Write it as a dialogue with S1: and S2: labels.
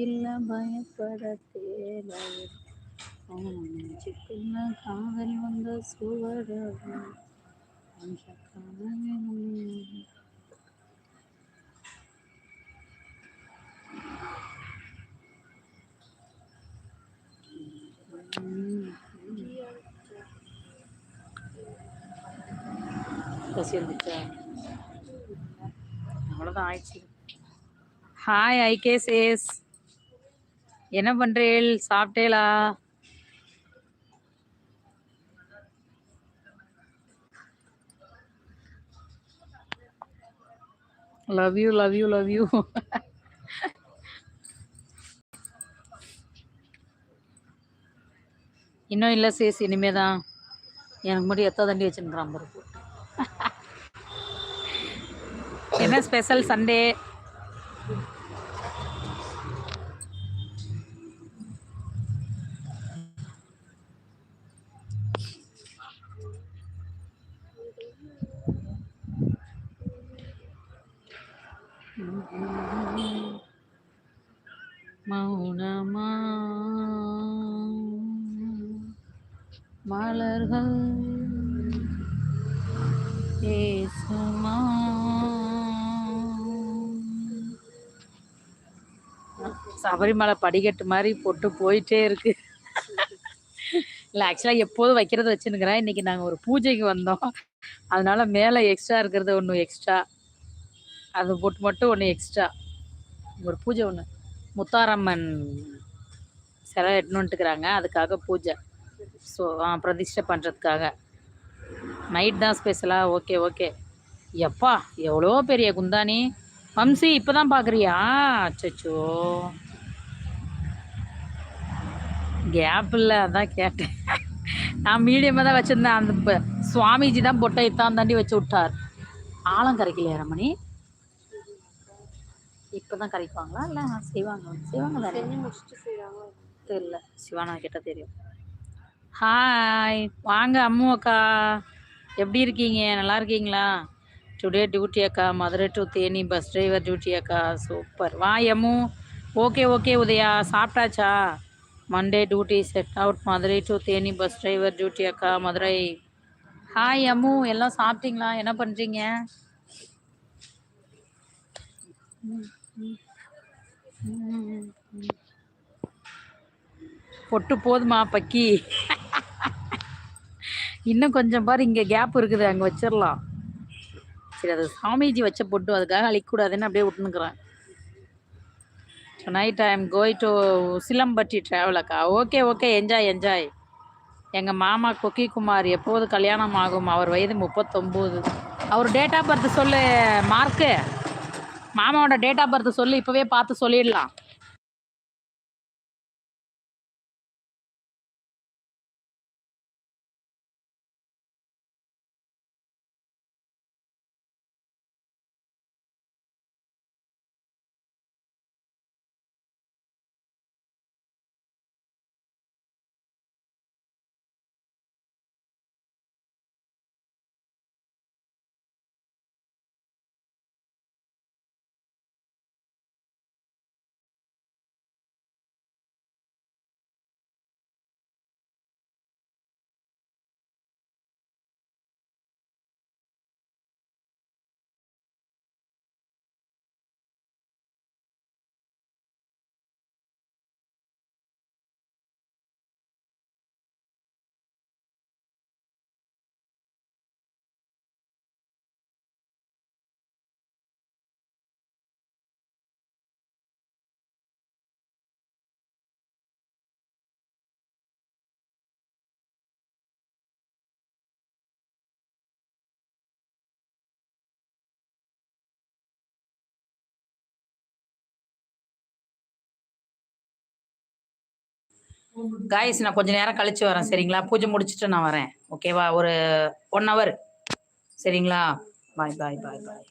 S1: தேவையில்லை பயப்பட தேவையில்லை நெஞ்சுக்குள்ள காதல் வந்த சுவடவும் கொஞ்சம் கனவிலும் பசி வந்துச்சா அவ்வளோதான் ஆயிடுச்சு ஹாய் ஐகே சேஸ் என்ன பண்றீள்? சாப்பிட்டேலா love you love you love you இன்னும் இல்லை சேஸ் இனிமே தான் எனக்கு மட்டும் எத்தோ தண்டி வச்சுருக்கிறான் பிறகு என்ன ஸ்பெஷல் சண்டே மௌனமா? மலர்கள் பேசுமா சபரிமலை படிக்கட்டு மாதிரி போட்டு போயிட்டே இருக்கு. இல்லை ஆக்சுவலாக எப்போதும் வைக்கிறத வச்சுருக்கிறேன் இன்னைக்கு நாங்கள் ஒரு பூஜைக்கு வந்தோம். அதனால மேலே எக்ஸ்ட்ரா இருக்கிறது ஒன்று எக்ஸ்ட்ரா அது போட்டு மட்டும் ஒன்று எக்ஸ்ட்ரா ஒரு பூஜை ஒன்று முத்தாரம்மன் சிலை எட்டணுன்ட்டுக்கிறாங்க அதுக்காக பூஜை. ஸோ பிரதிஷ்டை பண்ணுறதுக்காக நைட் தான் ஸ்பெஷலாக ஓகே ஓகே எப்பா எவ்வளோ பெரிய குந்தானி வம்சி இப்போ தான் பார்க்குறியா அச்சோ கேப் இல்லை அதான் கேட்டேன். நான் மீடியமாக தான் வச்சுருந்தேன். அந்த சுவாமிஜி தான் பொட்டை தான் தாண்டி வச்சு விட்டார். ஆழம் கரைக்கலையா ரமணி? இப்போ தான் கரைப்பாங்களா? இல்லை செய்வாங்க. செய்வாங்க தானே? தெரியல. சிவானா கேட்டால் தெரியும். ஹாய் வாங்க அம்மு அக்கா. எப்படி இருக்கீங்க? நல்லா இருக்கீங்களா? டுடே டியூட்டி அக்கா. Madurai to Theni bus driver duty அக்கா. சூப்பர் வா எம்மு ஓகே ஓகே உதயா. சாப்பிட்டாச்சா? Monday duty set out Madurai to Theni bus driver duty அக்கா. மதுரை. ஹாய் அம்மு. எல்லாம் சாப்பிட்டீங்களா? என்ன பண்ணுறீங்க பொட்டு போதுமா பக்கி? இன்னும் கொஞ்சம் பாரு இங்கே கேப் இருக்குது அங்கே வச்சிடலாம் சரி அது சாமிஜி வச்ச பொட்டு அதுக்காக அழிக்கக்கூடாதுன்னு அப்படியே விட்டுனுக்குறேன் நைட் ஐ எம் கோய் டு சிலம்பட்டி ட்ராவல் அக்கா. ஓகே ஓகே என்ஜாய் என்ஜாய் எங்கள் மாமா கொக்கி குமார் எப்போது கல்யாணம் ஆகும்? அவர் வயது முப்பத்தொம்போது. அவர் டேட் ஆஃப் பர்த் சொல்லு மார்க்கு மாமாவோட டேட் ஆஃப் பர்த் சொல்லு இப்போவே பார்த்து சொல்லிடலாம். காய்ஸ் நான் கொஞ்ச நேரம் கழிச்சு வரேன் சரிங்களா? பூஜை முடிச்சுட்டு நான் வரேன். ஓகேவா ஒரு ஒன் ஹவர் சரிங்களா? பாய் பாய் பாய் பாய்